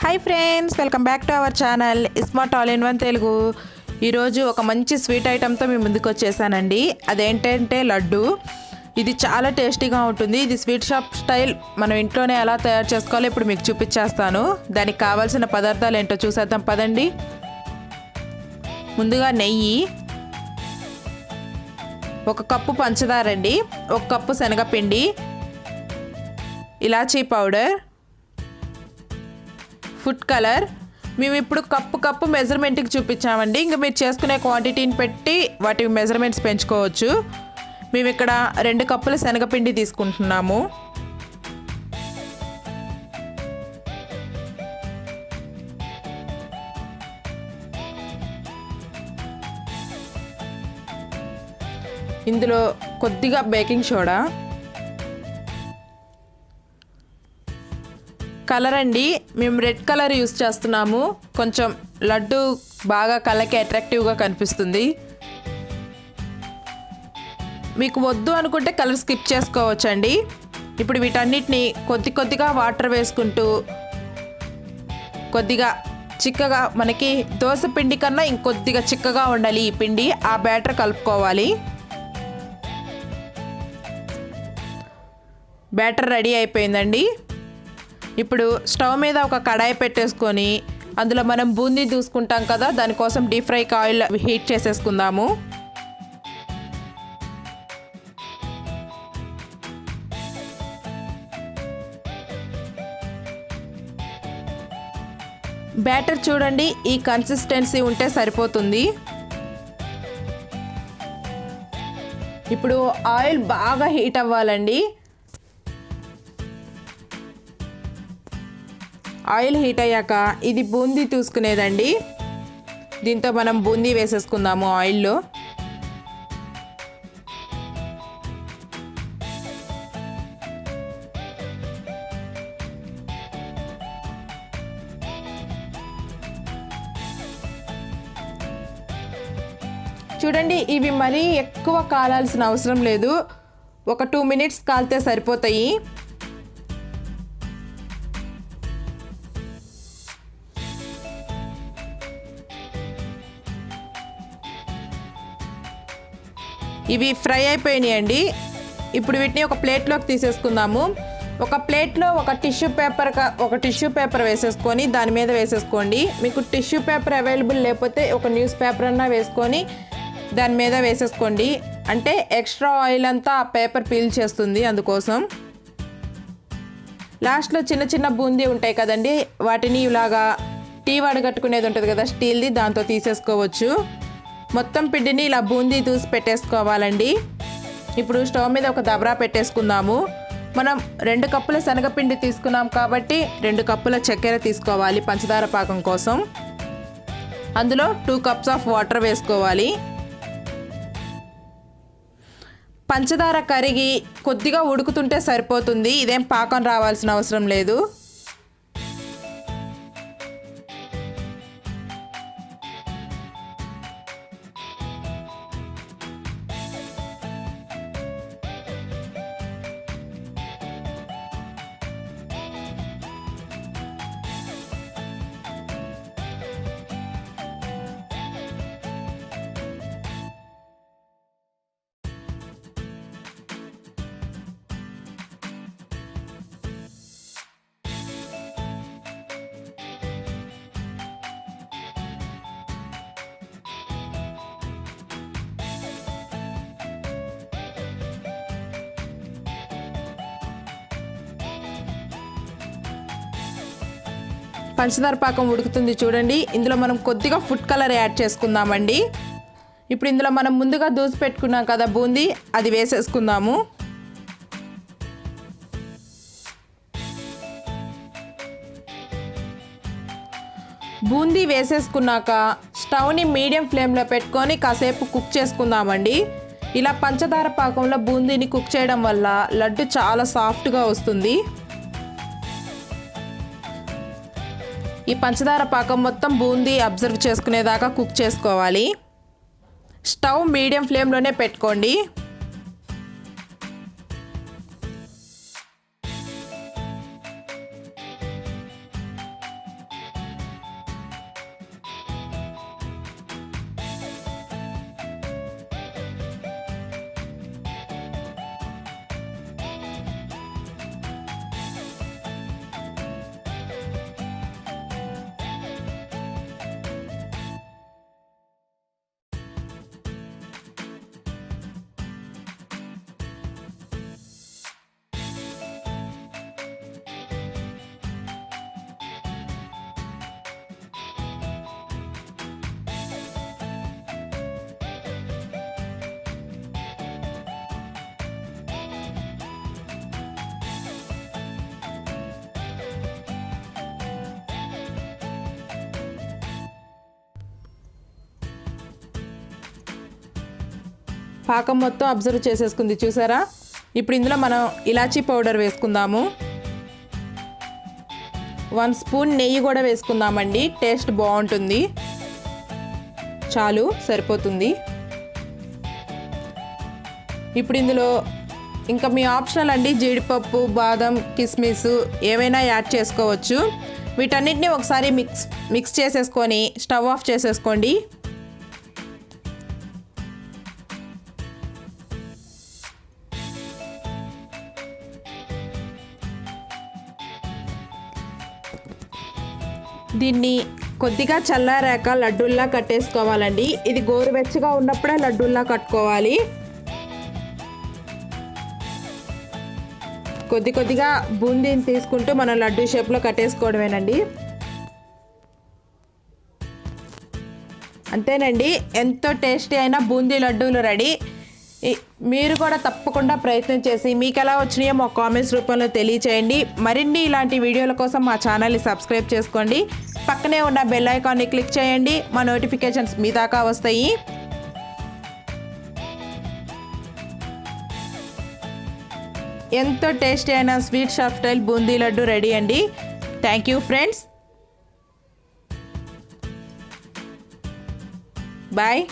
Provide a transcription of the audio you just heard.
Hi friends welcome back to our channel smart all in one Telugu ఈరోజు ఒక మంచి sweet ఐటెంతో మీ ముందుకు వచ్చేసానండి. అదేంటంటే లడ్డు. ఇది చాలా టేస్టీగా ఉంటుంది. ఇది స్వీట్ షాప్ స్టైల్ మనం ఇంట్లోనే ఎలా తయారు చేసుకోవాలో ఇప్పుడు మీకు చూపించేస్తాను. దానికి కావాల్సిన పదార్థాలు ఏంటో చూసేద్దాం. పదండి. ముందుగా నెయ్యి. ఒక కప్పు పంచదార అండి ఒక కప్పు శనగపిండి. ఇలాచీ పౌడర్. Food colour. మేము ఇప్పుడు కప్పు కప్పు మెజర్మెంట్కి చూపించామండి. ఇంకా మీరు చేసుకునే క్వాంటిటీని పెట్టి వాటి మెజర్మెంట్స్ పెంచుకోవచ్చు. మేము ఇక్కడ రెండు కప్పుల శనగపిండి తీసుకుంటున్నాము. ఇందులో కొద్దిగా బేకింగ్ సోడా. కలర్ అండి మేము రెడ్ కలర్ యూస్ చేస్తున్నాము. కొంచెం లడ్డు బాగా కళ్ళకి అట్రాక్టివ్గా కనిపిస్తుంది. మీకు వద్దు అనుకుంటే కలర్ స్కిప్ చేసుకోవచ్చండి. ఇప్పుడు వీటన్నిటిని కొద్ది కొద్దిగా వాటర్ వేసుకుంటూ కొద్దిగా చిక్కగా మనకి దోశ పిండి కన్నా ఇంకొద్దిగా చిక్కగా ఉండాలి ఈ పిండి. ఆ బ్యాటర్ కలుపుకోవాలి. బ్యాటర్ రెడీ అయిపోయిందండి. ఇప్పుడు స్టవ్ మీద ఒక కడాయి పెట్టేసుకొని అందులో మనం బూందీ చూసుకుంటాం కదా దానికోసం డీప్ ఫ్రైకి ఆయిల్ హీట్ చేసేసుకుందాము. బ్యాటర్ చూడండి ఈ కన్సిస్టెన్సీ ఉంటే సరిపోతుంది. ఇప్పుడు ఆయిల్ బాగా హీట్ అవ్వాలండి. ఆయిల్ హీట్ అయ్యాక ఇది బూందీ చూసుకునేదండి. దీంతో మనం బూందీ వేసేసుకుందాము ఆయిల్లో. చూడండి ఇవి మరీ ఎక్కువ కాలాల్సిన అవసరం లేదు. ఒక టూ మినిట్స్ కాలితే సరిపోతాయి. ఇవి ఫ్రై అయిపోయినాయండి. ఇప్పుడు వీటిని ఒక ప్లేట్లోకి తీసేసుకుందాము. ఒక ప్లేట్లో ఒక టిష్యూ పేపర్ ఒక టిష్యూ పేపర్ వేసేసుకొని దాని మీద వేసేసుకోండి. మీకు టిష్యూ పేపర్ అవైలబుల్ లేకపోతే ఒక న్యూస్ పేపర్ అన్నా వేసుకొని దాని మీద వేసేసుకోండి. అంటే ఎక్స్ట్రా ఆయిల్ అంతా ఆ పేపర్ పీల్ చేస్తుంది అందుకోసం. లాస్ట్లో చిన్న చిన్న బూందీ ఉంటాయి కదండి వాటిని ఇలాగా టీ వడగట్టుకునేది ఉంటుంది కదా స్టీల్ది దాంతో తీసేసుకోవచ్చు. మొత్తం పిండిని ఇలా బూందీ దూసి పెట్టేసుకోవాలండి. ఇప్పుడు స్టవ్ మీద ఒక దబరా పెట్టేసుకుందాము. మనం రెండు కప్పుల శనగపిండి తీసుకున్నాం కాబట్టి రెండు కప్పుల చక్కెర తీసుకోవాలి పంచదార పాకం కోసం. అందులో టూ కప్స్ ఆఫ్ వాటర్ వేసుకోవాలి. పంచదార కరిగి కొద్దిగా ఉడుకుతుంటే సరిపోతుంది. ఇదేం పాకం రావాల్సిన అవసరం లేదు. పంచదార పాకం ఉడుకుతుంది చూడండి. ఇందులో మనం కొద్దిగా ఫుడ్ కలర్ యాడ్ చేసుకుందామండి. ఇప్పుడు ఇందులో మనం ముందుగా దూసి పెట్టుకున్నాం కదా బూందీ అది వేసేసుకుందాము. బూందీ వేసేసుకున్నాక స్టవ్ని మీడియం ఫ్లేమ్లో పెట్టుకొని కాసేపు కుక్ చేసుకుందామండి. ఇలా పంచదార పాకంలో బూందీని కుక్ చేయడం వల్ల లడ్డు చాలా సాఫ్ట్గా వస్తుంది. ఈ పంచదార పాకం మొత్తం బూందీ అబ్జర్వ్ చేసుకునేదాకా కుక్ చేసుకోవాలి. స్టవ్ మీడియం ఫ్లేమ్లోనే పెట్టుకోండి. పాకం మొత్తం అబ్జర్వ్ చేసేసుకుంది చూసారా? ఇప్పుడు ఇందులో మనం ఇలాచీ పౌడర్ వేసుకుందాము. వన్ స్పూన్ నెయ్యి కూడా వేసుకుందామండి టేస్ట్ బాగుంటుంది. చాలు సరిపోతుంది. ఇప్పుడు ఇందులో ఇంకా మీ ఆప్షనల్ అండి జీడిపప్పు బాదం కిస్మిస్ ఏవైనా యాడ్ చేసుకోవచ్చు. వీటన్నిటిని ఒకసారి మిక్స్ మిక్స్ చేసేసుకొని స్టవ్ ఆఫ్ చేసేసుకోండి. దీన్ని కొద్దిగా చల్లారాక లడ్డూల్లా కట్టేసుకోవాలండి. ఇది గోరువెచ్చగా ఉన్నప్పుడే లడ్డూల్లా కట్టుకోవాలి. కొద్ది కొద్దిగా బూందీని తీసుకుంటూ మనం లడ్డూ షేప్లో కట్టేసుకోవడమేనండి. అంతేనండి ఎంతో టేస్టీ అయిన బూందీ లడ్డూలు రెడీ. మీరు కూడా తప్పకుండా ప్రయత్నం చేసి మీకు ఎలా వచ్చినాయో మా కామెంట్స్ రూపంలో తెలియచేయండి. మరిన్ని ఇలాంటి వీడియోల కోసం మా ఛానల్ని సబ్స్క్రైబ్ చేసుకోండి. పక్కనే ఉన్న బెల్ ఐకాన్ని క్లిక్ చేయండి. మా నోటిఫికేషన్స్ మీ దాకా వస్తాయి. ఎంతో టేస్టీ అయిన sweet shop style boondi laddu ready అండి. Thank you friends. బాయ్.